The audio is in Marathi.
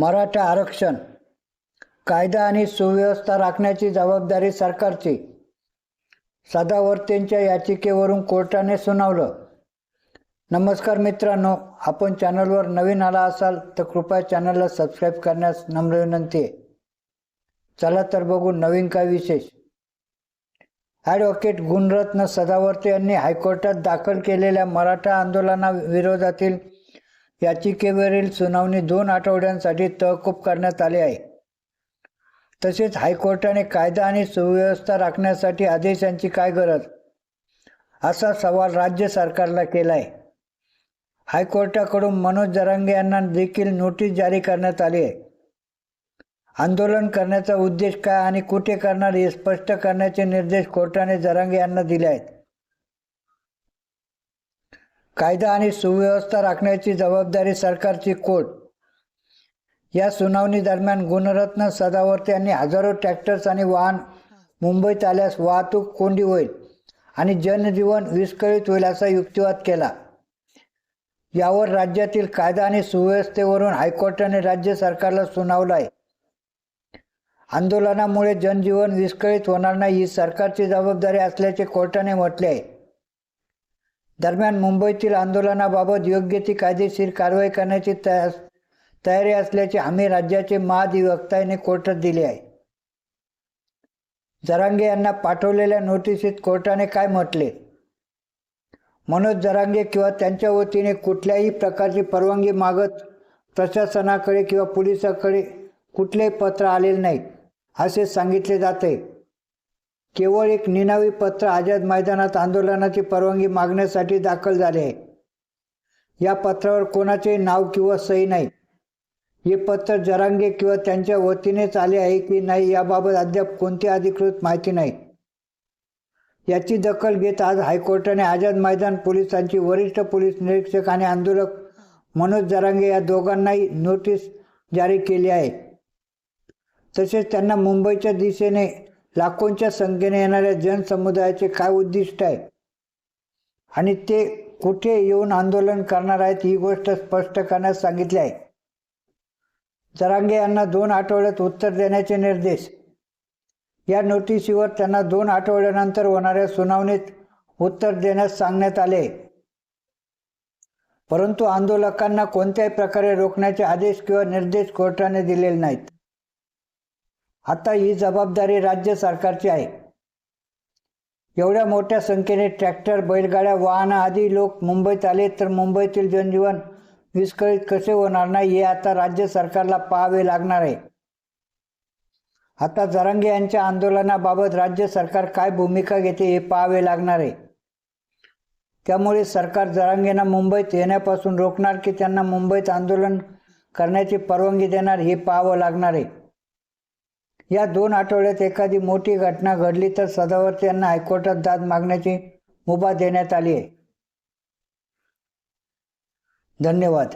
मराठा आरक्षण कायदा आणि सुव्यवस्था राखण्याची जबाबदारी सरकारची. सदावर्तेंच्या याचिकेवरून कोर्टाने सुनावलं. नमस्कार मित्रांनो आपण चॅनलवर नवीन आला असाल तर कृपया चॅनलला सबस्क्राईब करण्यास नम्र विनंती आहे. चला तर बघू नवीन काय विशेष. ॲडव्होकेट गुणरत्न सदावर्ते यांनी हायकोर्टात दाखल केलेल्या मराठा आंदोलनाविरोधातील याचिकेवरील सुनावणी दोन आठवड्यांसाठी तहकूब करण्यात आली आहे. तसेच हायकोर्टाने कायदा आणि सुव्यवस्था राखण्यासाठी आदेशांची काय गरज? असा सवाल राज्य सरकारला केला आहे हायकोर्टाकडून मनोज जरांगे यांना देखील नोटीस जारी करण्यात आली आहे. आंदोलन करण्याचा उद्देश काय आणि कुठे करणार हे स्पष्ट करण्याचे निर्देश कोर्टाने जरांगे यांना दिले आहेत. कायदा आणि सुव्यवस्था राखण्याची जबाबदारी सरकारची कोर्ट या सुनावणी दरम्यान गुणरत्न सदावर्ते यांनी हजारो ट्रॅक्टर्स आणि वाहन मुंबईत आल्यास वाहतूक कोंडी होईल आणि जनजीवन विस्कळीत होईल असा युक्तिवाद केला. यावर राज्यातील कायदा आणि सुव्यवस्थेवरून हायकोर्टाने राज्य सरकारला सुनावलं आहे. आंदोलनामुळे जनजीवन विस्कळीत होणार नाही ही सरकारची जबाबदारी असल्याचे कोर्टाने म्हटले आहे. दरम्यान मुंबईतील आंदोलनाबाबत योग्य ती कायदेशीर कारवाई करण्याची तया तयारी असल्याची हमी राज्याचे महाधिवक्ताने कोर्टात दिली आहे. जरांगे यांना पाठवलेल्या नोटिसीत कोर्टाने काय म्हटले? मनोज जरांगे किंवा त्यांच्या वतीने कुठल्याही प्रकारची परवानगी मागत प्रशासनाकडे किंवा पोलिसाकडे कुठलेही पत्र आलेले नाही असे सांगितले जाते. केवळ एक निनावी पत्र आझाद मैदानात आंदोलनाची परवानगी मागण्यासाठी दाखल झाले. आहे या पत्रावर कोणाचे नाव किंवा सही नाही. हे पत्र जरांगे किंवा त्यांच्या वतीनेच आले आहे की नाही याबाबत अद्याप कोणती अधिकृत माहिती नाही. याची दखल घेत आज हायकोर्टाने आझाद मैदान पोलिसांची वरिष्ठ पोलीस निरीक्षक आणि आंदोलक मनोज जरांगे या दोघांनाही नोटीस जारी केली आहे. तसेच त्यांना मुंबईच्या दिशेने लाखोंच्या संख्येने येणाऱ्या जनसमुदायाचे काय उद्दिष्ट आहे? आणि ते कुठे येऊन आंदोलन करणार आहेत ही गोष्ट स्पष्ट करण्यास सांगितली आहे. जरांगे यांना दोन आठवड्यात उत्तर देण्याचे निर्देश. या नोटिसीवर त्यांना दोन आठवड्यानंतर होणाऱ्या सुनावणीत उत्तर देण्यास सांगण्यात आले. परंतु आंदोलकांना कोणत्याही प्रकारे रोखण्याचे आदेश किंवा निर्देश कोर्टाने दिलेले नाहीत. आता ही जबाबदारी राज्य सरकारची आहे. एवढ्या मोठ्या संख्येने ट्रॅक्टर बैलगाड्या वाहनं आदी लोक मुंबईत आले तर मुंबईतील जनजीवन विस्कळीत कसे होणार नाही हे आता राज्य सरकारला पाहावे लागणार आहे. आता जरांगे यांच्या आंदोलनाबाबत राज्य सरकार काय भूमिका घेते हे पाहावे लागणार आहे. त्यामुळे सरकार जरांगेंना मुंबईत येण्यापासून रोखणार की त्यांना मुंबईत आंदोलन करण्याची परवानगी देणार हे पाहावं लागणार आहे. या दोन आठवड्यात एखादी मोठी घटना घडली तर सदावर्ती यांना हायकोर्टात दाद मागण्याची मुभा देण्यात आली आहे. धन्यवाद.